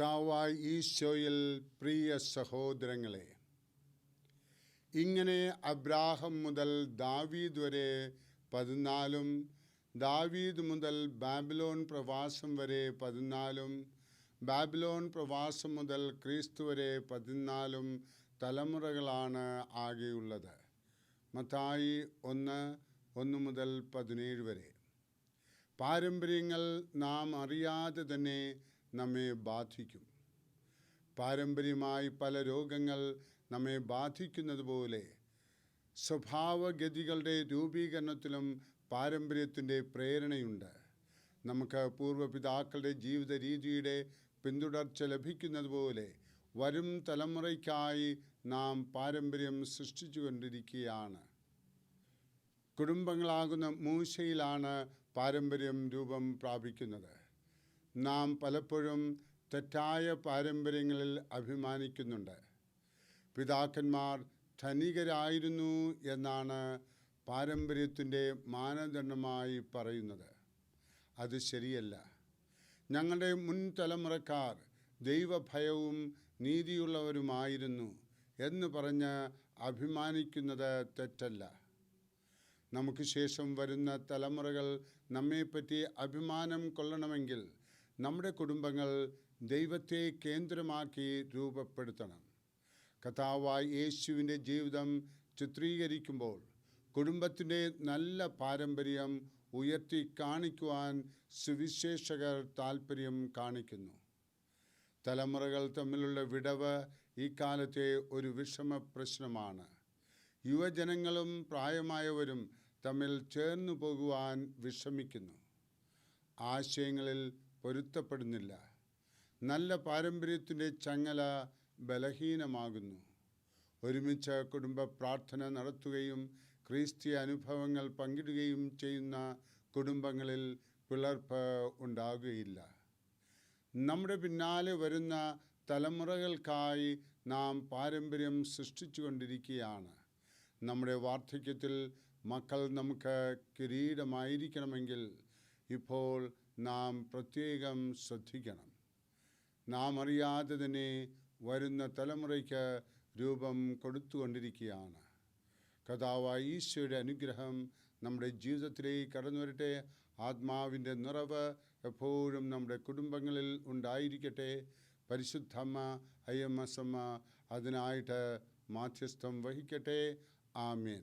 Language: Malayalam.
കഥാവായി ഈശോയിൽ പ്രിയ സഹോദരങ്ങളെ ഇങ്ങനെ അബ്രാഹം മുതൽ ദാവീദ് വരെ പതിനാലും ദാവീദ് മുതൽ ബാബിലോൺ പ്രവാസം വരെ പതിനാലും ബാബിലോൺ പ്രവാസം മുതൽ ക്രിസ്തു വരെ പതിനാലും തലമുറകളാണ് ആകെയുള്ളത്. മത്തായി ഒന്ന് ഒന്ന് മുതൽ പതിനേഴ് വരെ. പാരമ്പര്യങ്ങൾ നാം അറിയാതെ തന്നെ നമ്മെ ബാധിക്കും. പാരമ്പര്യമായി പല രോഗങ്ങൾ നമ്മെ ബാധിക്കുന്നത് പോലെ സ്വഭാവഗതികളുടെ രൂപീകരണത്തിലും പാരമ്പര്യത്തിന്റെ പ്രേരണയുണ്ട്. നമുക്ക് പൂർവപിതാക്കളുടെ ജീവിത രീതിയുടെ പിന്തുടർച്ച ലഭിക്കുന്നത് പോലെ വരും തലമുറയ്ക്കായി നാം പാരമ്പര്യം സൃഷ്ടിച്ചുകൊണ്ടിരിക്കുകയാണ് കുടുംബങ്ങളാകുന്ന മൂശയിലാണ് പാരമ്പര്യം രൂപം പ്രാപിക്കുന്നത്. നാം പലപ്പോഴും തെറ്റായ പാരമ്പര്യങ്ങളിൽ അഭിമാനിക്കുന്നുണ്ട്. പിതാക്കന്മാർ ധനികരായിരുന്നു എന്നാണ് പാരമ്പര്യത്തിന്റെ മാനദണ്ഡമായി പറയുന്നത്. അത് ശരിയല്ല. ഞങ്ങളുടെ മുൻ തലമുറക്കാർ ദൈവഭയവും നീതിയുള്ളവരുമായിരുന്നു എന്ന് പറഞ്ഞ് അഭിമാനിക്കുന്നത് തെറ്റല്ല. നമുക്ക് ശേഷം വരുന്ന തലമുറകൾ നമ്മെപ്പറ്റി അഭിമാനം കൊള്ളണമെങ്കിൽ നമ്മുടെ കുടുംബങ്ങൾ ദൈവത്തെ കേന്ദ്രമാക്കി രൂപപ്പെടുത്തണം. കഥാവായി യേശുവിന്റെ ജീവിതം ചിത്രീകരിക്കുമ്പോൾ കുടുംബത്തിന്റെ നല്ല പാരമ്പര്യം ഉയർത്തി കാണിക്കുവാൻ സുവിശേഷകർ താൽപ്പര്യം കാണിക്കുന്നു. തലമുറകൾ തമ്മിലുള്ള വിടവ് ഈ കാലത്തെ ഒരു വിഷമ പ്രശ്നമാണ്. യുവജനങ്ങളും പ്രായമായവരും തമ്മിൽ ചേർന്നു പോകുവാൻ വിഷമിക്കുന്നു. ആശയങ്ങളിൽ പൊരുത്തപ്പെടുന്നില്ല. നല്ല പാരമ്പര്യത്തിന്റെ ചങ്ങല ബലഹീനമാകുന്നു. ഒരുമിച്ച് കുടുംബ പ്രാർത്ഥന നടത്തുകയും ക്രിസ്തീയ അനുഭവങ്ങൾ പങ്കിടുകയും ചെയ്യുന്ന കുടുംബങ്ങളിൽ പിളർപ്പ് ഉണ്ടാകുകയില്ല. നമ്മുടെ പിന്നാലെ വരുന്ന തലമുറകൾക്കായി നാം പാരമ്പര്യം സൃഷ്ടിച്ചുകൊണ്ടിരിക്കുകയാണ്. നമ്മുടെ വാർദ്ധക്യത്തിൽ മക്കൾ നമുക്ക് കിരീടമായിരിക്കണമെങ്കിൽ ഇപ്പോൾ നാം പ്രത്യേകം ശ്രദ്ധിക്കണം. നാം അറിയാതെ തന്നെ വരുന്ന തലമുറയ്ക്ക് രൂപം കൊടുത്തുകൊണ്ടിരിക്കുകയാണ്. കഥാവായ ഈശോയുടെ അനുഗ്രഹം നമ്മുടെ ജീവിതത്തിലേക്ക് കടന്നു വരട്ടെ. ആത്മാവിന്റെ നിറവ് എപ്പോഴും നമ്മുടെ കുടുംബങ്ങളിൽ ഉണ്ടായിരിക്കട്ടെ. പരിശുദ്ധമ്മ അയ്യമ്മസമ്മ അതിനായിട്ട് മാധ്യസ്ഥം വഹിക്കട്ടെ. ആമേൻ.